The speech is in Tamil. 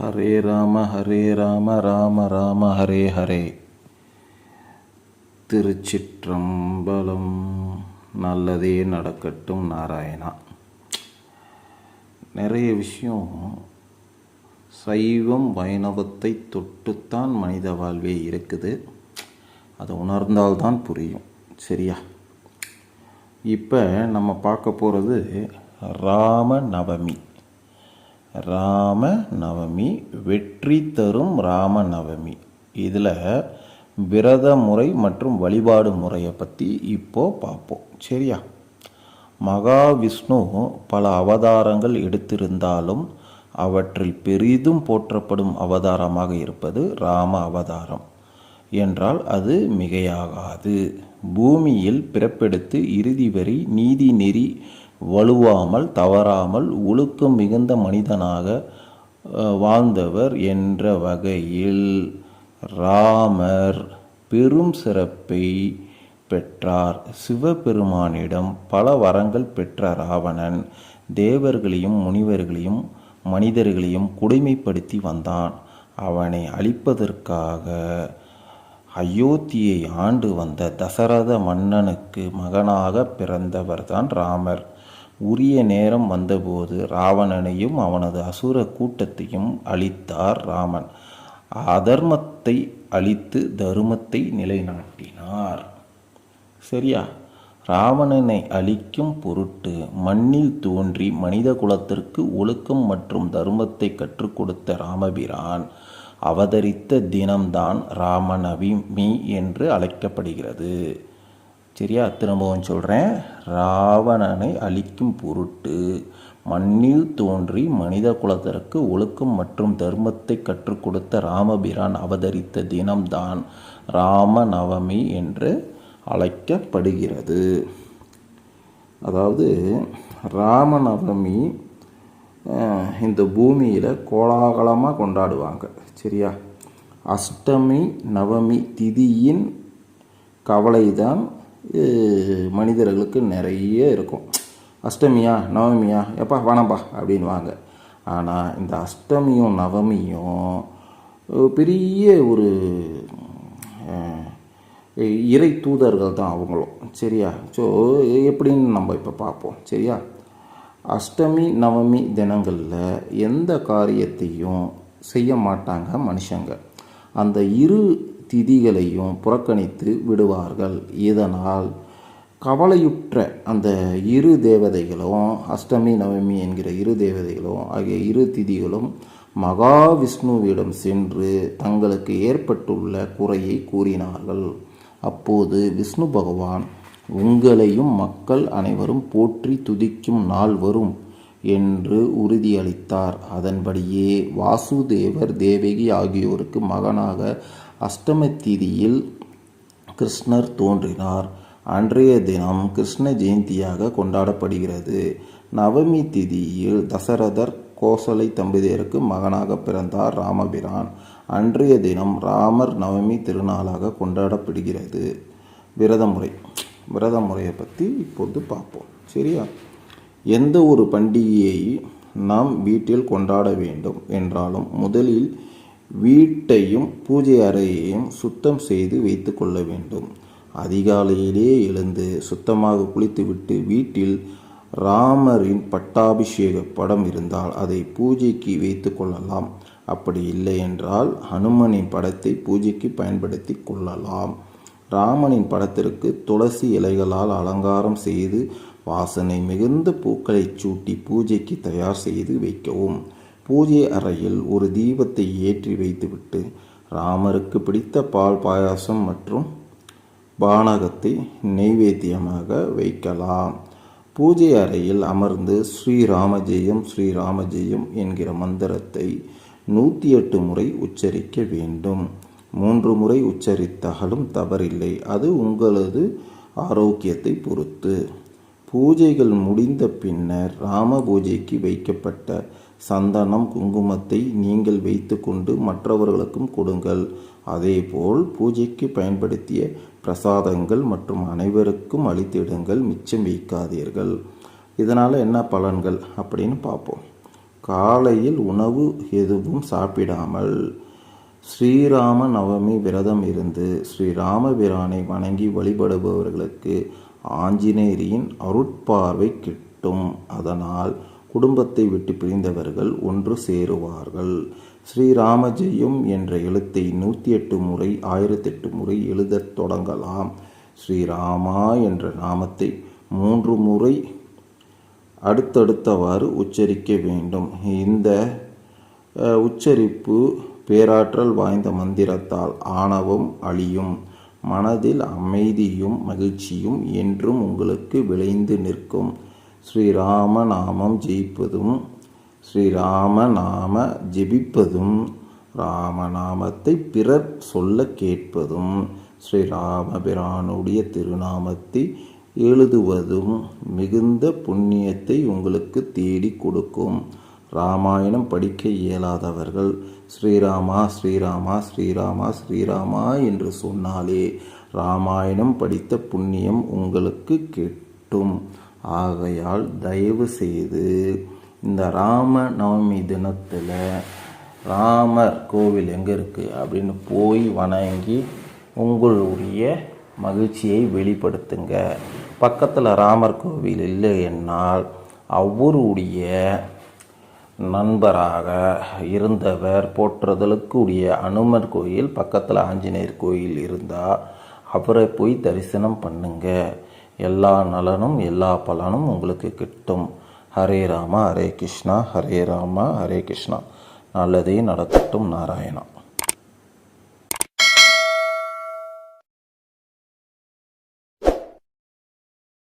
ஹரே ராம ஹரே ராம ராம ராம ஹரே ஹரே. திருச்சிற்றம்பலம். நல்லதே நடக்கட்டும் நாராயணா. நிறைய விஷயம். சைவம் வைணவத்தை தொட்டுத்தான் மனித வாழ்வே இருக்குது. அதை உணர்ந்தால்தான் புரியும். சரியா? இப்போ நம்ம பார்க்க போகிறது ராம நவமி. ராம நவமி வெற்றி தரும் ராம நவமி இதில் விரத முறை மற்றும் வழிபாடு முறையை பற்றி இப்போ பார்ப்போம் சரியா? மகாவிஷ்ணு பல அவதாரங்கள் எடுத்திருந்தாலும் அவற்றில் பெரிதும் போற்றப்படும் அவதாரமாக இருப்பது ராம அவதாரம். என்றால் அது மிகையாகாது. பூமியில் பிறப்பெடுத்து இறுதி வரி நீதி நெறி வலுவாமல் தவறாமல் ஒழுக்கம் மிகுந்த மனிதனாக வாழ்ந்தவர் என்ற வகையில் ராமர் பெரும் சிறப்பை பெற்றார். சிவபெருமானிடம் பல வரங்கள் பெற்ற ராவணன் தேவர்களையும் முனிவர்களையும் மனிதர்களையும் கொடுமைப்படுத்தி வந்தான். அவனை அழிப்பதற்காக அயோத்தியை ஆண்டு வந்த தசரத மன்னனுக்கு மகனாக பிறந்தவர்தான் ராமர். உரிய நேரம் வந்தபோது ராவணனையும் அவனது அசுர கூட்டத்தையும் அழித்தார் ராமன். அதர்மத்தை அழித்து தருமத்தை நிலைநாட்டினார். சரியா? ராவணனை அழிக்கும் பொருட்டு மண்ணில் தோன்றி மனித குலத்திற்கு ஒழுக்கம் மற்றும் தர்மத்தை கற்றுக் கொடுத்த ராமபிரான் அவதரித்த தினம்தான் ராமநவமி என்று அழைக்கப்படுகிறது. சரியா? திரும்பவும் சொல்கிறேன் ராவணனை அழிக்கும் பொருட்டு மண்ணில் தோன்றி மனித குலத்திற்கு ஒழுக்கம் மற்றும் தர்மத்தை கற்றுக் கொடுத்த ராமபிரான் அவதரித்த தினம்தான் ராமநவமி என்று அழைக்கப்படுகிறது. அதாவது ராமநவமி இந்த பூமியில் கோலாகலமாக கொண்டாடுவாங்க. சரியா? அஷ்டமி நவமி திதியின் கவலை தான் மனிதர்களுக்கு நிறைய இருக்கும். அஷ்டமியா நவமியா எப்பா வேணாம்ப்பா அப்படின்வாங்க ஆனால் இந்த அஷ்டமியும் நவமியும் பெரிய ஒரு இறை தூதர்கள் தான் அவங்களும். சரியா? ஸோ எப்படின்னு நம்ம இப்போ பார்ப்போம். சரியா? அஷ்டமி நவமி தினங்களில் எந்த காரியத்தையும் செய்ய மாட்டாங்க மனுஷங்க. அந்த இரு திதிகளையும் புறக்கணித்து விடுவார்கள். இதனால் கவலையுற்ற அந்த இரு தேவதைகளும் அஷ்டமி நவமி என்கிற இரு தேவதைகளும் ஆகிய இரு திதிகளும் மகாவிஷ்ணுவிடம் சென்று தங்களுக்கு ஏற்பட்டுள்ள குறையை கூறினார்கள். அப்போது விஷ்ணு பகவான் உங்களையும் மக்கள் அனைவரும் போற்றி துதிக்கும் நாள் வரும் என்று உறுதியளித்தார். அதன்படியே வாசுதேவர் தேவகி ஆகியோருக்கு மகனாக அஷ்டம திதியில் கிருஷ்ணர் தோன்றினார். அன்றைய தினம் கிருஷ்ண ஜெயந்தியாக கொண்டாடப்படுகிறது. நவமி திதியில் தசரதர் கோசலை தம்பதியருக்கு மகனாக பிறந்தார் ராமபிரான். அன்றைய தினம் ராமர் நவமி திருநாளாக கொண்டாடப்படுகிறது. விரத முறை விரத முறையை பற்றி இப்போது பார்ப்போம். சரியா? எந்த ஒரு பண்டிகையை நாம் வீட்டில் கொண்டாட வேண்டும் என்றாலும் முதலில் வீட்டையும் பூஜை அறையையும் சுத்தம் செய்து வைத்து கொள்ள வேண்டும். அதிகாலையிலே எழுந்து சுத்தமாக குளித்துவிட்டு வீட்டில் ராமரின் பட்டாபிஷேக படம் இருந்தால் அதை பூஜைக்கு வைத்து கொள்ளலாம். அப்படி இல்லை என்றால் ஹனுமனின் படத்தை பூஜைக்கு பயன்படுத்தி கொள்ளலாம். ராமனின் படத்திற்கு துளசி இலைகளால் அலங்காரம் செய்து வாசனை மிகுந்த பூக்களை சூட்டி பூஜைக்கு தயார் செய்து வைக்கவும். பூஜை அறையில் ஒரு தீபத்தை ஏற்றி வைத்துவிட்டு ராமருக்கு பிடித்த பால் பாயாசம் மற்றும் பானகத்தை நெய்வேத்தியமாக வைக்கலாம். பூஜை அறையில் அமர்ந்து ஸ்ரீராமஜெயம் ஸ்ரீராமஜெயம் என்கிற மந்திரத்தை நூற்றி எட்டு முறை உச்சரிக்க வேண்டும். மூன்று முறை உச்சரித்தாலும் தவறில்லை. அது உங்களது ஆரோக்கியத்தை பொறுத்து. பூஜைகள் முடிந்த பின்னர் ராம பூஜைக்கு வைக்கப்பட்ட சந்தனம் குங்குமத்தை நீங்கள் வைத்துக்கொண்டு மற்றவர்களுக்கும் கொடுங்கள். அதேபோல் பூஜைக்கு பயன்படுத்திய பிரசாதங்கள் மற்றும் அனைவருக்கும் அளித்திடுங்கள். மிச்சம் வைக்காதீர்கள். இதனால் என்ன பலன்கள் அப்படின்னு பார்ப்போம். காலையில் உணவு எதுவும் சாப்பிடாமல் ஸ்ரீராம நவமி விரதம் இருந்து ஸ்ரீராமபிரானை வணங்கி வழிபடுபவர்களுக்கு ஆஞ்சநேயரின் அருட்பார்வை கிட்டும். அதனால் குடும்பத்தை விட்டு பிரிந்தவர்கள் ஒன்று சேருவார்கள். ஸ்ரீராமஜெயம் என்ற எழுத்தை நூற்றி எட்டு முறை ஆயிரத்தெட்டு முறை எழுதத் தொடங்கலாம். ஸ்ரீராமா என்ற நாமத்தை மூன்று முறை அடுத்தடுத்தவாறு உச்சரிக்க வேண்டும். இந்த உச்சரிப்பு பேராற்றல் வாய்ந்த மந்திரத்தால் ஆணவம் அழியும். மனதில் அமைதியும் மகிழ்ச்சியும் என்றும் உங்களுக்கு விளைந்து நிற்கும். ஸ்ரீராமநாமம் ஜெயிப்பதும் ஸ்ரீராமநாம ஜெபிப்பதும் ராமநாமத்தை பிறர் சொல்ல கேட்பதும் ஸ்ரீராமபிரானுடைய திருநாமத்தை எழுதுவதும் மிகுந்த புண்ணியத்தை உங்களுக்கு தேடி கொடுக்கும். ராமாயணம் படிக்க இயலாதவர்கள் ஸ்ரீராமா ஸ்ரீராமா ஸ்ரீராமா ஸ்ரீராமா என்று சொன்னாலே ராமாயணம் படித்த புண்ணியம் உங்களுக்கு கிட்டும். ஆகையால் தயவு செய்து இந்த ராம நவமி தினத்தில் ராமர் கோவில் எங்கே இருக்குது அப்படின்னு போய் வணங்கி உங்களுடைய மகிழ்ச்சியை வெளிப்படுத்துங்க. பக்கத்தில் ராமர் கோவில் இல்லை என்னால் அவருடைய நண்பராக இருந்தவர் போற்றுதலுக்கு உரிய அனுமர் கோயில் பக்கத்தில் ஆஞ்சநேயர் கோயில் இருந்தால் அவரை போய் தரிசனம் பண்ணுங்கள் எல்லா நலனும் எல்லா பலனும் உங்களுக்கு கிட்டும். ஹரே ராமா ஹரே கிருஷ்ணா ஹரே ராமா ஹரே கிருஷ்ணா. நல்லதே நடக்கட்டும் நாராயணா.